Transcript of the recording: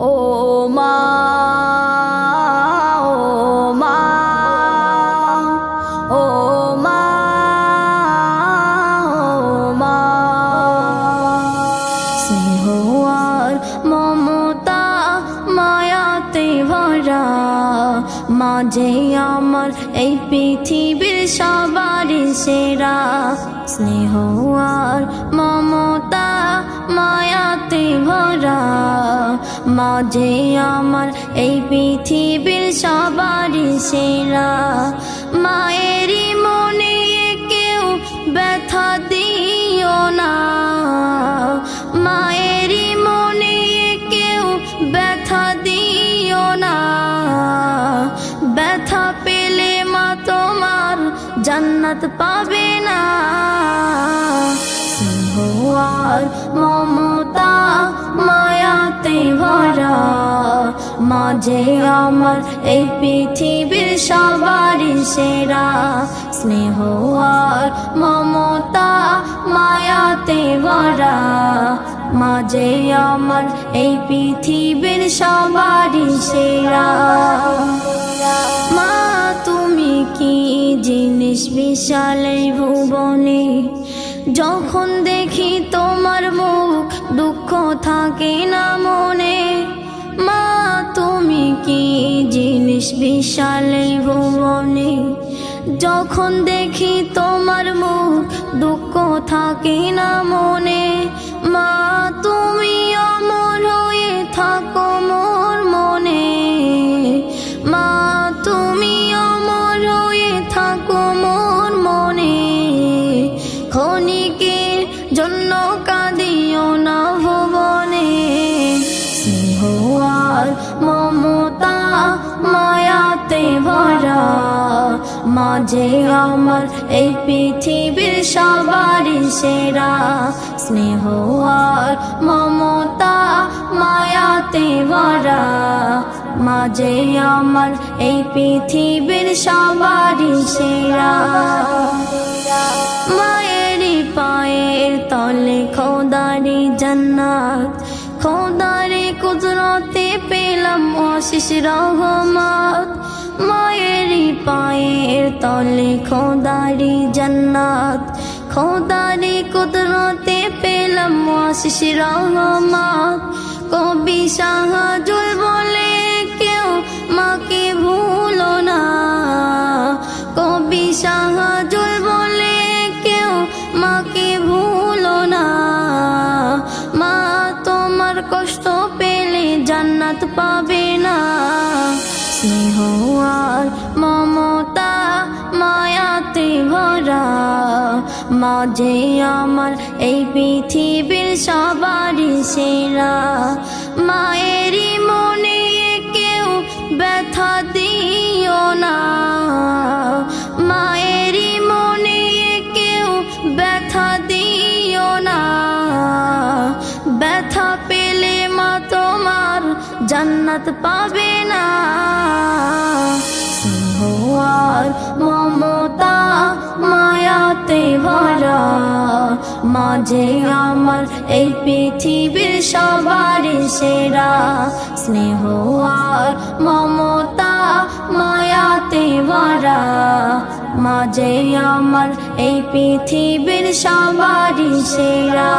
ও মা আমার এই পৃথিবীর সবার সেরা। স্নেহ আর মমতা মায়াতে ভরা মাঝে আমার এই পৃথিবীর সবার সেরা। মায়েরই মনে কেউ ব্যথা দিও না। মায়েরই মনে কেউ ব্যথা দিও না। ব্যথা পেলে মা তোমার জান্নাত পাবে না। আর মমতা মায়াতে ভরা। মাঝে আমার এই পৃথিবীর সবার সেরা। স্নেহ আর মমতা মায়াতে ভরা। মাঝে আমার এই পৃথিবীর সবার সেরা। মা কি জিনিস বিশাল ভুবনে? যখন দেখি তোমার মুখ, দুঃখ থাকে না মনে। মা, তুমি কি জিনিস বিশাল ভুবনে? যখন দেখি তোমার মুখ, দুঃখ থাকে না মনে। মা, তুমি অমর হয়ে স্নেহ মমতা মায়াতে ভরা। মাঝে আমার এই পৃথিবীর সবার সেরা। স্নেহ মমতা মায়াতে ভরা। মাঝে আমার এই পৃথিবীর সবার সেরা। কুদরতে পেলাম অশিস রহমত। মায়েরই পায়ের তলে খোদারি জান্নাত। খোদারি কুদরতে পেলাম অশিস রহমত। কবি জান্নাত পাবে না। স্নেহ আর মমতা মায়াতে ভরা। মাঝে আমার এই পৃথিবীর সবারই সেরা। জান্নাত পাবে না। মমতা মায়াতে ভরা। মাঝে আমার এই পৃথিবীর সবার সেরা। স্নেহ আর মমতা মায়াতে ভরা। মাঝে আমার এই পৃথিবীর সবার সেরা।